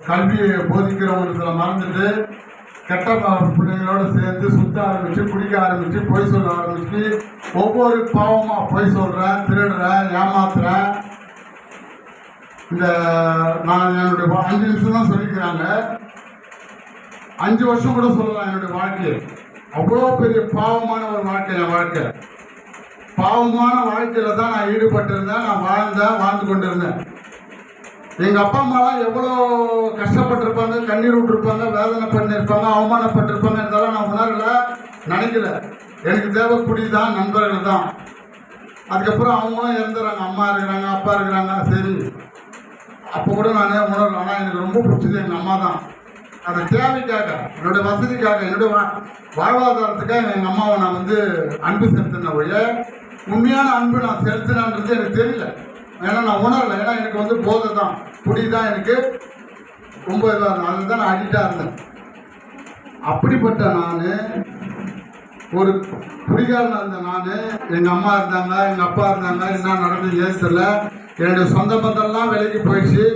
கல்வியை போதிக்கிறவங்களுக்கு மறந்துட்டு கெட்ட பிள்ளைங்களோட சேர்ந்து சுத்த ஆரம்பிச்சு குடிக்க ஆரம்பிச்சு பொய் சொல்ல ஆரம்பிச்சு ஒவ்வொரு பாவமா பொய் சொல்றேன் திருடுறேன் ஏமாத்துறேன். இந்த நான் என்னுடைய அஞ்சு நிமிஷம் தான் சொல்லிக்கிறாங்க. அஞ்சு வருஷம் கூட சொல்லலாம் என்னுடைய வாழ்க்கையை. அவ்வளோ பெரிய பாவமான ஒரு வாழ்க்கை என் வாழ்க்கை. பாவமான வாழ்க்கையில தான் நான் ஈடுபட்டிருந்தேன் நான் வாழ்ந்தேன் வாழ்ந்து கொண்டிருந்தேன். எங்க அப்பா அம்மாலாம் எவ்வளோ கஷ்டப்பட்டிருப்பாங்க கண்ணீர் விட்டுருப்பாங்க வேதனை பண்ணியிருப்பாங்க அவமானப்பட்டிருப்பாங்க இதெல்லாம் நான் உணரல நினைக்கல. எனக்கு தேவை தான் நண்பர்கள் தான் அதுக்கப்புறம் அவங்களும் இறந்துறாங்க அம்மா இருக்கிறாங்க அப்பா இருக்கிறாங்க சரி. அப்போ கூட நான் உணரல ஆனால் எனக்கு ரொம்ப பிடிச்சது எங்கள் அம்மா தான் அந்த தேவைக்காக என்னுடைய வசதிக்காக என்னுடைய வாழ்வாதாரத்துக்காக எங்கள் அம்மாவை நான் வந்து அன்பு செலுத்தின ஒழிய உண்மையான அன்பு நான் செலுத்தினான்றது எனக்கு தெரியல. ஏன்னா நான் உணரலை ஏன்னா எனக்கு வந்து போதை தான். புடி தான் எனக்கு. ரொம்ப இதாக இருந்தது. அதில் தான் நான் அடிக்டாக இருந்தேன். அப்படிப்பட்ட நான் ஒரு குடிகாரனாக இருந்த நான் எங்கள் அம்மா இருந்தாங்க எங்கள் அப்பா இருந்தாங்க என்ன நடந்தது ஏன் தெரியல. என்னுடைய சொந்த பந்தம்லாம் விலைக்கு போயிடுச்சு.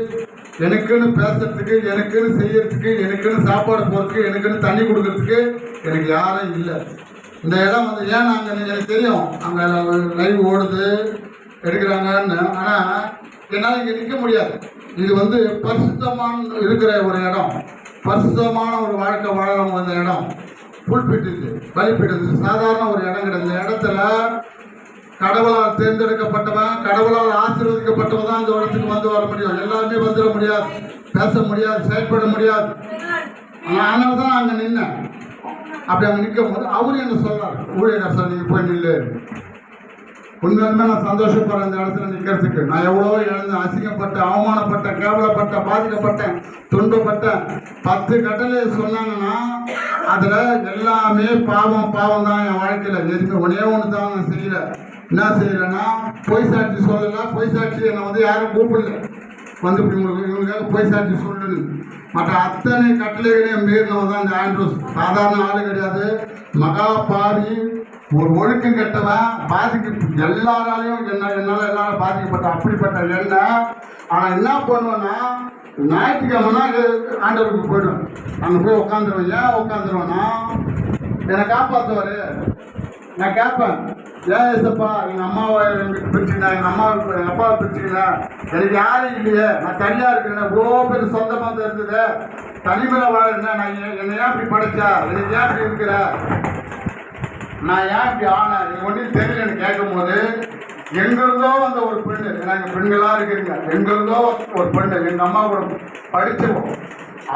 எனக்குன்னு பேசுறதுக்கு எனக்குன்னு செய்யறதுக்கு எனக்குன்னு சாப்பாடு போகிறதுக்கு எனக்குன்னு தண்ணி கொடுக்கறதுக்கு எனக்கு யாரும் இல்லை. இந்த இடம் வந்து ஏன் நாங்கள் எனக்கு தெரியும்? அங்கே லைவ் ஓடுது. எடுக்கிறாங்கன்னு ஆனால் என்னால் இங்கே நிற்க முடியாது. இது வந்து பரிசுத்தமான இருக்கிற ஒரு இடம். பரிசுத்தமான ஒரு வாழ்க்கை வாழணும் அந்த இடம். புல்பிட்டு இது பலிப்பிட்டு சாதாரண ஒரு இடம் கிடையாது. இந்த இடத்துல கடவுளால் தேர்ந்தெடுக்கப்பட்டவன் கடவுளால் ஆசீர்வதிக்கப்பட்டவன் தான் இந்த இடத்துக்கு வந்து வர முடியும். எல்லாருமே வந்துட முடியாது. பேச முடியாது செயல்பட முடியாது. ஆனால் அதனால தான் அங்கே நின்னேன். அப்படி அங்கே நிற்கும் போது அவரு என்ன சொல்றாரு? ஊழியர் சார் நீங்கள் போய் நில்லு. உண்மையுமே நான் சந்தோஷப்படுறேன் இந்த இடத்துல நிற்கிறதுக்கு நான் எவ்வளோ எழுந்து அசிங்கப்பட்ட அவமானப்பட்ட கேவலப்பட்ட பாதிக்கப்பட்டேன் துன்பப்பட்டேன். பத்து கட்டளை சொன்னாங்கன்னா அதில் எல்லாமே பாவம் பாவம் தான் என் வாழ்க்கையில். எதுக்கு ஒன்றே ஒன்று தான் நான் செய்யலை. என்ன செய்யலைன்னா பொய் சாட்சி சொல்லலை. பொய் சாட்சி என்னை வந்து யாரும் கூப்பிடல. வந்து இப்படி உங்களுக்கு இவங்களுக்காக பொய் சாட்சி சொல்லணும் மற்ற அத்தனை கட்டளைகளையும் மீறினவன் தான் இந்த ஆண்ட்ரூஸ். சாதாரண ஆள் கிடையாது. மகா பாவி ஒரு ஒழுக்கம் கெட்டவன் பாதிக்க எல்லாராலையும் என்ன என்னால் எல்லாரும் பாதிக்கப்பட்ட அப்படிப்பட்ட எண்ணெய் ஆனால் என்ன பண்ணுவேன்னா ஞாயிற்றுக்கிழமைனா ஆண்டவருக்கு போயிடுவேன் அங்கே போய் உட்காந்துருவேன் ஏன் உட்காந்துருவேன்னா என்னை காப்பாற்றுவார் நான் கேட்பேன் ஏன் ஏசப்பா எங்கள் அம்மாவை எனக்கு பிரிச்சுனா எங்கள் அம்மாவை எங்கள் அப்பாவை பிரிச்சுக்கல எனக்கு யாரும் இல்லையே. நான் தனியாக இருக்கிறேன். இவ்வளோ பேர் சொந்த பந்தம் இருந்தது தனிமையில் வாழ்றேன் நான் ஏன் என்னை ஏன் இப்படி படைச்சா? எனக்கு ஏன் இப்படி இருக்கிற? நான் ஏன் இப்படி ஆனேன்? நீ ஒன்றும் தெரியலன்னு கேட்கும்போது எங்கிருந்தோ வந்த ஒரு பெண்ணு எனக்கு பெண்களாக இருக்கிறீங்க. எங்கிருந்தோ ஒரு பெண்ணு எங்கள் அம்மா கூட படிச்சவன்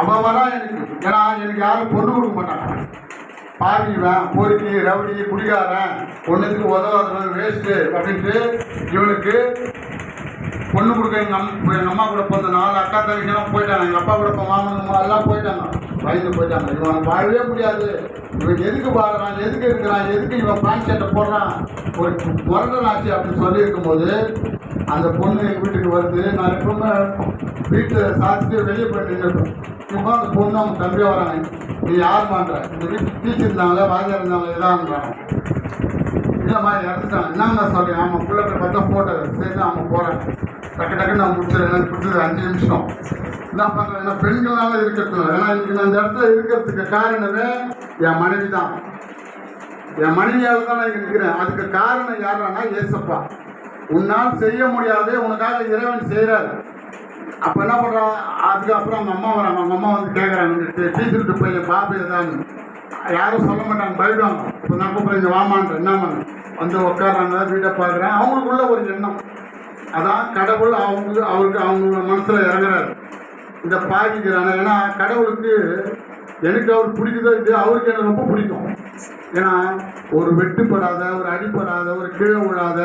அவள் வரா எனக்கு. ஏன்னா எனக்கு யாரும் பொண்ணு கொடுக்க மாட்டாங்க. பாவிவன் பொறுக்கி ரவுடி குடிகாரன் ஒன்றுத்துக்கு உதவாதவன் வேஸ்ட்டு அப்படின்ட்டு இவனுக்கு பொண்ணு கொடுக்க எங்கள் அம் எங்கள் அம்மா கூட பிறந்த நாலு அக்கா தங்கச்சிலாம் போயிட்டாங்க. எங்கள் அப்பா கூட இப்போ மாமன் எல்லாம் போயிட்டாங்க. வயது போயிட்டாங்க இவன் வாழவே முடியாது. இவன் எதுக்கு வாழறான்? எதுக்கு இருக்கிறான்? எதுக்கு இவன் பேண்ட் ஷர்ட்டை போடுறான்? ஒரு முரடன் ஆச்சு அப்படின்னு சொல்லி இருக்கும்போது அந்த பொண்ணு எங்கள் வீட்டுக்கு வருது. நான் எப்பவுமே வீட்டில் சாதிச்சு வெளியே போயிட்டு நின்றுப்பேன் இப்போ அந்த பொண்ணு அவங்க தம்பியாக வராங்க. நீ யார் பண்ணுற இந்த வீட்டுக்கு டீச்சர் இருந்தாங்களே வாத்தியார் இருந்தாங்களே? இதான்றாங்க மாதிரி இறந்துட்டான் என்னங்க சொல்றேன் ஆமாம் பிள்ளைங்க பார்த்தா போட்டோ சரி ஆமாம் போகிறேன் டக்கு டக்கு நான் முடிச்சிடுறேன் எனக்கு அஞ்சு நிமிஷம் என்ன பண்ணுறேன் ஏன்னா பெண்களால் இருக்கிறது ஏன்னா இன்னைக்கு நான் இந்த இடத்துல இருக்கிறதுக்கு காரணமே என் மனைவி தான் என் மனைவியால் தான் நான் இங்கே நிற்கிறேன் அதுக்கு காரணம் யாரானா ஏசப்பா உன்னால் செய்ய முடியாதே உனக்காக இறைவன் செய்கிறாரு அப்போ என்ன பண்ணுறான் அதுக்கப்புறம் அவங்க அம்மா வராங்க அவங்க அம்மா வந்து கேட்குறாங்க டீச்சர்கிட்ட போய் பாபு ஏதான்னு யாரும் சொல்ல மாட்டாங்க. பயப்படுவாங்க. இப்போ நான் கூப்பிட்றேன் வாமான்ற என்ன பண்ண வந்து உட்காடுறாங்க வீட்டை பார்க்குறேன். அவங்களுக்குள்ள ஒரு எண்ணம். அதான் கடவுள் அவங்க அவருக்கு அவங்க மனசில் இறங்குறாரு. இந்த பாதிக்கிறாங்க. ஏன்னா கடவுளுக்கு எனக்கு அவர் பிடிக்குதோ இது அவருக்கு எனக்கு ரொம்ப பிடிக்கும். ஏன்னா ஒரு வெட்டுப்படாத ஒரு அடிப்படாத ஒரு கீழே விழாத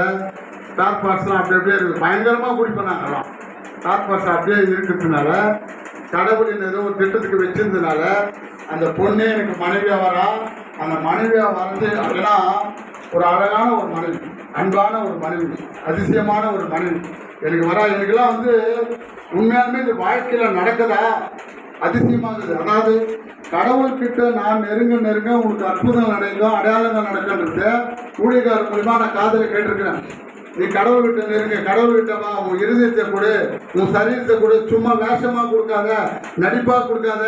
டாக் பார்ட்ஸ்லாம் அப்படி அப்படியே இருக்குது. பயங்கரமாக குடிப்பேன் நாங்கள்லாம் டாக் பார்ட்ஸ் அப்படியே இருக்கிறதுனால கடவுள் என்ன ஏதோ ஒரு திட்டத்துக்கு வச்சிருந்ததுனால அந்த பொண்ணே எனக்கு மனைவியா வரா. அந்த மனைவியா வரது அப்படின்னா ஒரு அழகான ஒரு மனைவி அன்பான ஒரு மனைவி அதிசயமான ஒரு மனைவி. எனக்கு வரா எனக்கெல்லாம் வந்து உண்மையாலுமே இந்த வாழ்க்கையில் நடக்குதா? அதிசயமாகுது. அதாவது கடவுள்கிட்ட நான் நெருங்க நெருங்க உங்களுக்கு அற்புதங்கள் நடக்கும் அடையாளங்கள் நடக்கின்றது ஊழியக்காரர் மூலிமா நான் காதலை கேட்டிருக்கிறேன். நீ கடவுள் விட்ட நெருங்க கடவுள்கிட்ட விட்டமா உன் இருதயத்தை கொடு உன் சரீரத்தை கொடு சும்மா வேஷமா கொடுக்காத நடிப்பா கொடுக்காத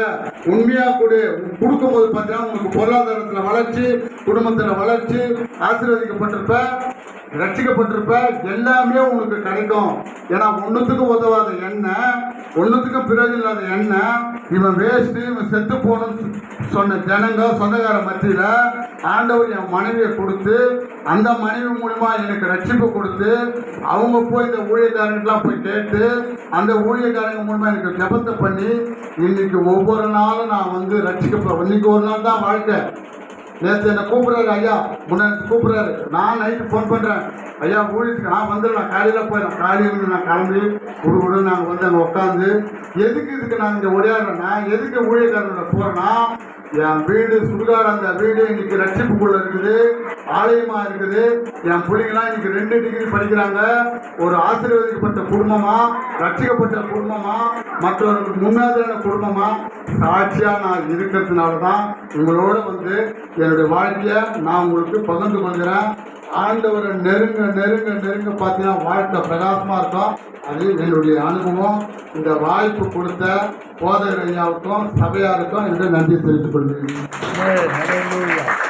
உண்மையா கொடு. உன் கொடுக்கும்போது பார்த்தீங்கன்னா உனக்கு பொருளாதாரத்தில் வளர்ச்சி குடும்பத்தில் வளர்ச்சி ஆசீர்வதிக்கப்பட்டிருப்ப. ரட்சிக்கப்பட்டிருப்ப எல்லாமே உனக்கு கிடைக்கும். ஏன்னா ஒன்றுத்துக்கும் உதவாத எண்ணெய் ஒன்றுத்துக்கும் பிறகு இல்லாத எண்ணெய் இவன் வேஸ்ட்டு இவன் செத்து போகணும்னு சொன்ன ஜனங்க சொந்தக்கார மத்தியில் ஆண்டவர் என் மனைவியை கொடுத்து அந்த மனைவி மூலிமா எனக்கு ரட்சிப்பு கொடுத்து அவங்க போய் இந்த ஊழியக்காரங்கெல்லாம் போய் கேட்டு அந்த ஊழியக்காரங்க மூலமாக எனக்கு ஜெபத்தை பண்ணி இன்னைக்கு ஒவ்வொரு நாளும் நான் வந்து ரட்சிக்கப்ப இன்னைக்கு ஒரு நாள் தான் வாழ்க்கை. நேற்று என்னை கூப்பிடுறாரு ஐயா. முன்னாடி கூப்பிடுறாரு. நான் நைட்டு ஃபோன் பண்ணுறேன் ஐயா ஊழியத்துக்கு நான் வந்துடலாம் காலையில் போயிடலாம் காலையிலேருந்து நான் கிளம்பி விடு விடு நாங்கள் வந்து அங்கே உட்காந்து எதுக்கு இதுக்கு நான் இங்கே ஒடியாடுறேன்னா எதுக்கு ஊழியக்காரங்கள போகிறேன்னா என் வீடு சுடுகாடு அந்த வீடு இன்னைக்கு ரட்சிப்புக்குள்ள இருக்குது. ஆலயமா இருக்குது. என் பிள்ளைங்களாம் இன்னைக்கு ரெண்டு டிகிரி படிக்கிறாங்க. ஒரு ஆசீர்வதிக்கப்பட்ட குடும்பமா ரட்சிக்கப்பட்ட குடும்பமா மற்றவர்களுக்கு முன்னேறின குடும்பமா. சாட்சியா நான் இருக்கிறதுனால தான் உங்களோட வந்து என்னுடைய வாழ்க்கையை நான் உங்களுக்கு பகிர்ந்து கொள்கிறேன். ஆண்டவரை நெருங்க நெருங்க நெருங்க பார்த்தீங்கன்னா வாழ்க்கை பிரகாசமாக இருக்கும். அது என்னுடைய அனுபவம். இந்த வாய்ப்பு கொடுத்த போதகர் ஐயாவுக்கும் சபையாருக்கும் என்று நன்றி தெரிவித்துக் கொள்கிறேன்.